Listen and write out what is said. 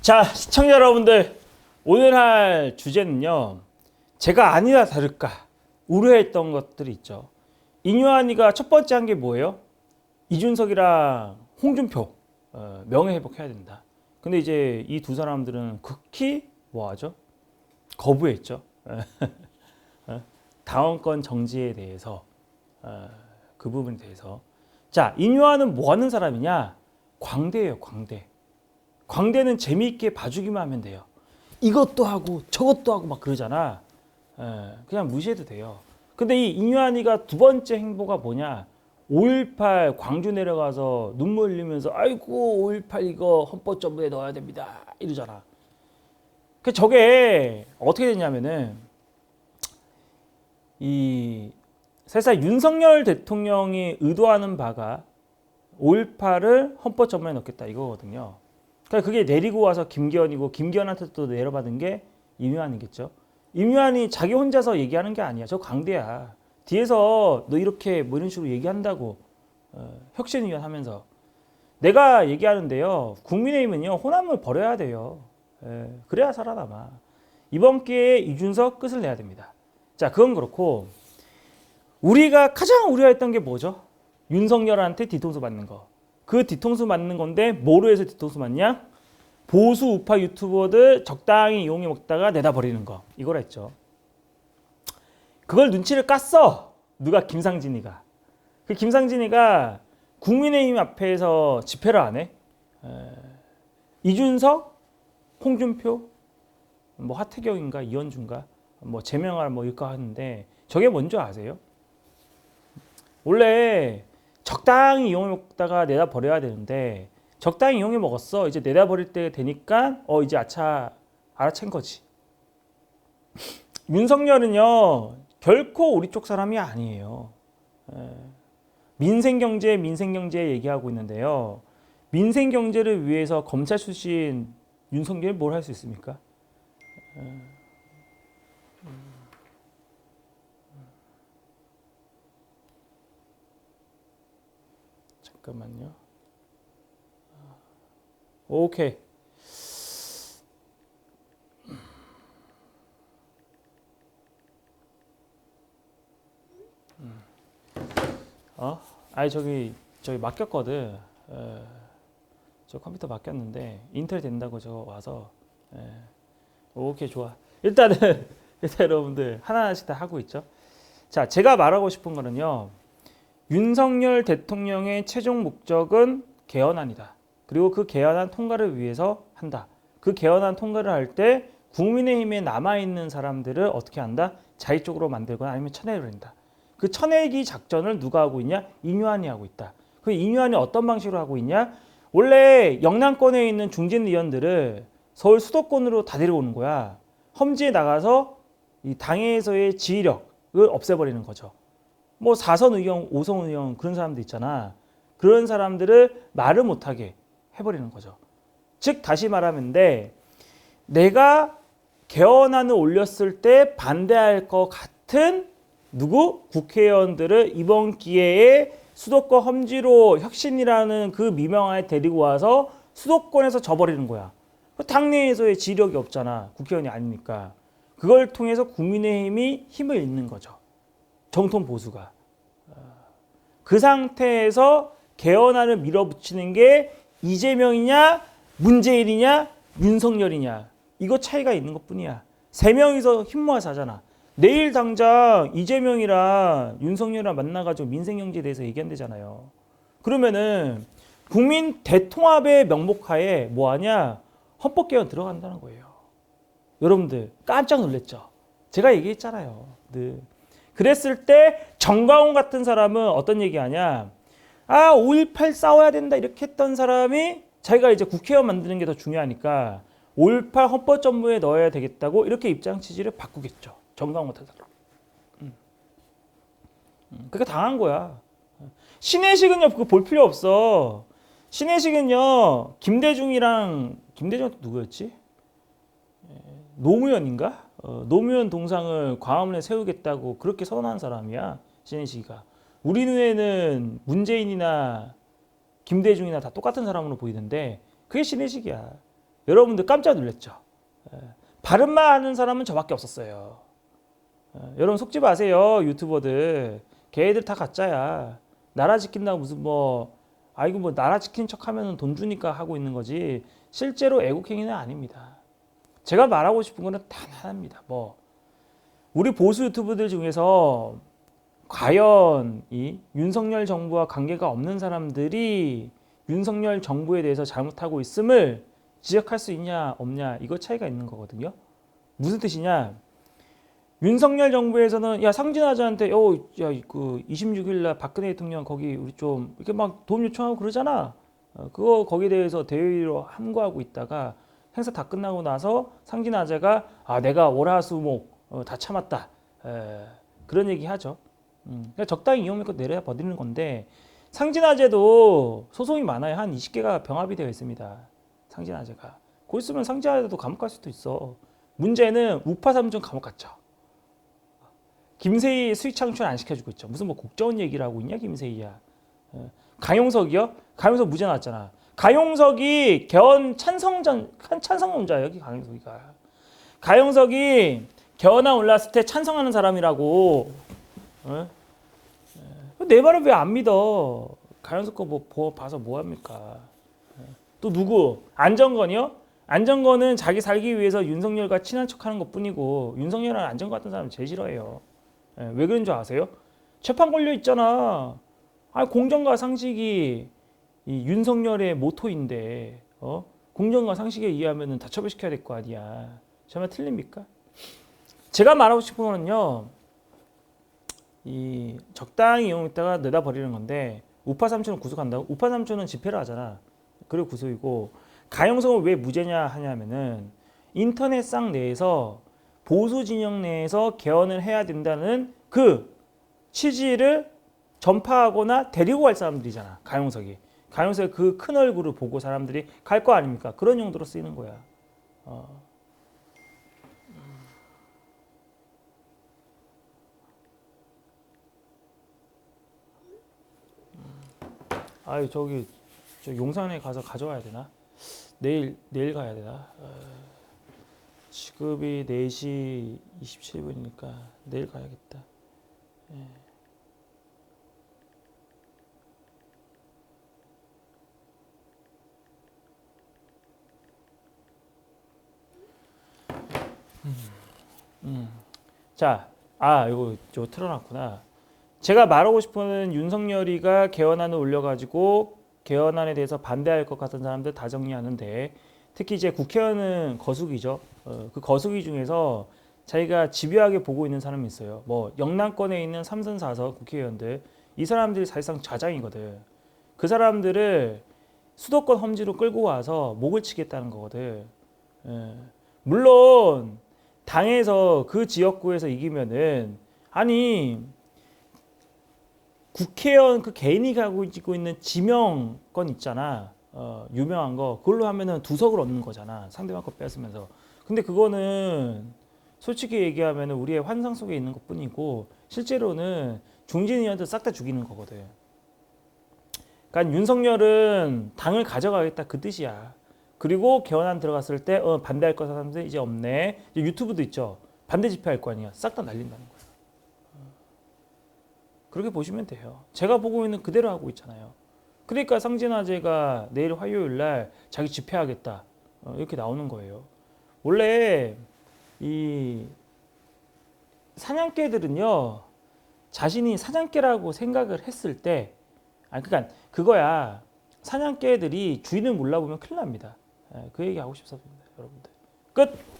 자, 시청자 여러분들, 오늘 할 주제는요. 제가 아니나 다를까 우려했던 것들이 있죠. 인유한이가 첫 번째 한 게 뭐예요? 이준석이랑 홍준표 어, 명예 회복해야 된다. 근데 이제 이 두 사람들은 극히 뭐하죠? 거부했죠. 어, 당원권 정지에 대해서 어, 그 부분에 대해서 자 인유한은 뭐 하는 사람이냐? 광대예요, 광대. 광대는 재미있게 봐주기만 하면 돼요. 이것도 하고 저것도 하고 막 그러잖아. 예, 그냥 무시해도 돼요. 근데 이 인유한이가 두 번째 행보가 뭐냐? 5.18 광주 내려가서 눈물 흘리면서 아이고 5.18 이거 헌법전부에 넣어야 됩니다. 이러잖아. 그 저게 어떻게 됐냐면은 이 사실상 윤석열 대통령이 의도하는 바가 5.18을 헌법전부에 넣겠다 이거거든요. 그러니까 그게 내리고 와서 김기현이고 김기현한테 또 내려받은 게 임유한이겠죠. 임유한이 자기 혼자서 얘기하는 게 아니야. 저 강대야. 뒤에서 너 이렇게 뭐 이런 식으로 얘기한다고 어, 혁신위원 하면서 내가 얘기하는데요. 국민의힘은요 호남을 버려야 돼요. 예, 그래야 살아남아. 이번 기회에 이준석 끝을 내야 됩니다. 자 그건 그렇고 우리가 가장 우려했던 게 뭐죠? 윤석열한테 뒤통수 맞는 거. 그 뒤통수 맞는 건데 뭐로 해서 뒤통수 맞냐? 보수 우파 유튜버들 적당히 이용해 먹다가 내다 버리는 거. 이걸 했죠. 그걸 눈치를 깠어. 누가 김상진이가. 그 김상진이가 국민의힘 앞에서 집회를 안 해. 에, 이준석, 홍준표, 뭐 하태경인가 이현주인가 뭐 제명할 뭐 이거 하는데 저게 뭔지 아세요? 원래 적당히 이용해 먹다가 내다 버려야 되는데 적당히 이용해 먹었어. 이제 내다 버릴 때 되니까 어 이제 아차 알아챈 거지. 윤석열은요 결코 우리 쪽 사람이 아니에요. 에, 민생 경제 민생 경제 얘기하고 있는데요. 민생 경제를 위해서 검찰 출신 윤석열이 뭘 할 수 있습니까? 에, 잠깐만요. 오케이. 음. 어? 아니 저기 저기 맡겼거든. 에, 저 컴퓨터 맡겼는데 인텔 된다고 저 와서. 에. 오케이 좋아. 일단은 일단 여러분들 하나하나씩 다 하고 있죠. 자, 제가 말하고 싶은 거는요. 윤석열 대통령의 최종 목적은 개헌안이다. 그리고 그 개헌안 통과를 위해서 한다. 그 개헌안 통과를 할 때 국민의힘에 남아 있는 사람들을 어떻게 한다? 자기 쪽으로 만들거나 아니면 쳐내려 한다. 그 쳐내기 작전을 누가 하고 있냐? 인유한이 하고 있다. 그 인유한이 어떤 방식으로 하고 있냐? 원래 영남권에 있는 중진 의원들을 서울 수도권으로 다 데려오는 거야. 험지에 나가서 이 당에서의 지휘력을 없애버리는 거죠. 뭐 4선 의원, 5선 의원 그런 사람들 있잖아. 그런 사람들을 말을 못하게 해버리는 거죠. 즉 다시 말하면데 내가 개헌안을 올렸을 때 반대할 것 같은 누구 국회의원들을 이번 기회에 수도권 험지로 혁신이라는 그 미명하에 데리고 와서 수도권에서 져버리는 거야. 그 당내에서의 지력이 없잖아. 국회의원이 아니니까. 그걸 통해서 국민의힘이 힘을 잃는 거죠. 정통 보수가. 그 상태에서 개헌안을 밀어붙이는 게 이재명이냐, 문재인이냐, 윤석열이냐. 이거 차이가 있는 것 뿐이야. 세 명이서 힘 모아서 하잖아. 내일 당장 이재명이랑 윤석열이랑 만나가지고 민생경제에 대해서 얘기한대잖아요. 그러면은 국민 대통합의 명목하에 뭐 하냐? 헌법개헌 들어간다는 거예요. 여러분들 깜짝 놀랐죠? 제가 얘기했잖아요. 늘. 그랬을 때 정광훈 같은 사람은 어떤 얘기하냐? 아, 5.18 싸워야 된다 이렇게 했던 사람이 자기가 이제 국회의원 만드는 게 더 중요하니까 5.18 헌법전부에 넣어야 되겠다고 이렇게 입장 취지를 바꾸겠죠. 정광훈 같은 사람. 음. 음, 그게 당한 거야. 신혜식은요, 그거 볼 필요 없어. 신혜식은요, 김대중이랑 김대중 누구였지? 노무현인가? 어, 노무현 동상을 광화문에 세우겠다고 그렇게 선언한 사람이야 신혜식이가. 우리 눈에는 문재인이나 김대중이나 다 똑같은 사람으로 보이는데 그게 신혜식이야. 여러분들 깜짝 놀랐죠. 예. 바른말 하는 사람은 저밖에 없었어요. 예. 여러분 속지 마세요 유튜버들. 걔들 다 가짜야. 나라 지킨다고 무슨 뭐 아이고 뭐 나라 지킨 척하면 돈 주니까 하고 있는 거지 실제로 애국행위는 아닙니다. 제가 말하고 싶은 거는 단 하나입니다. 뭐 우리 보수 유튜브들 중에서 과연 이 윤석열 정부와 관계가 없는 사람들이 윤석열 정부에 대해서 잘못하고 있음을 지적할 수 있냐 없냐 이거 차이가 있는 거거든요. 무슨 뜻이냐? 윤석열 정부에서는 야 상진아자한테 어야그 26일 날 박근혜 대통령 거기 우리 좀 이렇게 막 도움 요청하고 그러잖아. 어, 그거 거기에 대해서 대의로 함구하고 있다가 행사 다 끝나고 나서 상진 아재가 아 내가 월화수목 어, 다 참았다 에, 그런 얘기 하죠. 음, 그러니까 적당히 이용료껏 내려 버리는 건데 상진 아재도 소송이 많아요. 한 20개가 병합이 되어 있습니다. 상진 아재가 곧 있으면 상진 아재도 감옥 갈 수도 있어. 문제는 우파 삼중 감옥 갔죠. 김세희 수익 창출 안 시켜주고 있죠. 무슨 뭐 국정원 얘기를 하고 있냐 김세희야. 예. 강용석이요? 강용석 무죄 나왔잖아. 강용석이 개헌 찬성전 찬성론자예요. 여기 강용석이가. 강용석이 개헌안 올랐을 때 찬성하는 사람이라고. 예? 예. 내 말을 왜 안 믿어? 강용석 거뭐 뭐 봐서 뭐 합니까? 예. 또 누구? 안정건이요? 안정건은 자기 살기 위해서 윤석열과 친한 척하는 것뿐이고 윤석열은 안정건 같은 사람 제일 싫어해요. 예, 왜 그런 줄 아세요? 재판 걸려 있잖아. 아 공정과 상식이 이 윤석열의 모토인데 어? 공정과 상식에 의하면은 다 처벌시켜야 될 거 아니야. 정말 틀립니까? 제가 말하고 싶은 거는요. 이 적당히 이용했다가 내다 버리는 건데 우파 삼촌은 구속한다고? 우파 삼촌은 집회를 하잖아. 그리고 구속이고 가영성을 왜 무죄냐 하냐면은 인터넷상 내에서 보수 진영 내에서 개헌을 해야 된다는 그 취지를 전파하거나 데리고 갈 사람들이잖아. 가용석이. 가용석의 그큰 얼굴을 보고 사람들이 갈 거 아닙니까? 그런 용도로 쓰이는 거야. 어. 아유 저기 저 용산에 가서 가져와야 되나? 내일 내일 가야 되나? 어. 지급이 4시 27분이니까 내일 가야겠다. 음. 자, 아, 이거 저 틀어놨구나. 제가 말하고 싶은 윤석열이가 개헌안을 올려가지고 개헌안에 대해서 반대할 것 같은 사람들 다 정리하는데 특히 이제 국회의원은 거수기죠. 어, 그 거수기 중에서 자기가 집요하게 보고 있는 사람이 있어요. 뭐 영남권에 있는 삼선 사선 국회의원들 이 사람들이 사실상 좌장이거든. 그 사람들을 수도권 험지로 끌고 와서 목을 치겠다는 거거든. 예. 물론 당에서 그 지역구에서 이기면은 아니 국회의원 그 개인이 가지고 있는 지명권 있잖아. 어, 유명한 거 그걸로 하면은 두석을 얻는 거잖아. 상대방 거 뺏으면서. 근데 그거는 솔직히 얘기하면 우리의 환상 속에 있는 것 뿐이고 실제로는 중진 의원들 싹 다 죽이는 거거든. 그러니까 윤석열은 당을 가져가겠다 그 뜻이야. 그리고 개헌안 들어갔을 때 어, 반대할 거 사람들 이제 없네. 이제 유튜브도 있죠. 반대 집회할 거 아니야. 싹 다 날린다는. 어. 그렇게 보시면 돼요. 제가 보고 있는 그대로 하고 있잖아요. 그러니까 상진아재가 내일 화요일 날 자기 집회하겠다. 어, 이렇게 나오는 거예요. 원래 이 사냥개들은요 자신이 사냥개라고 생각을 했을 때, 아 그러니까 그거야 사냥개들이 주인을 몰라보면 큰일 납니다. 예, 그 얘기 하고 싶습니다, 여러분들. 끝.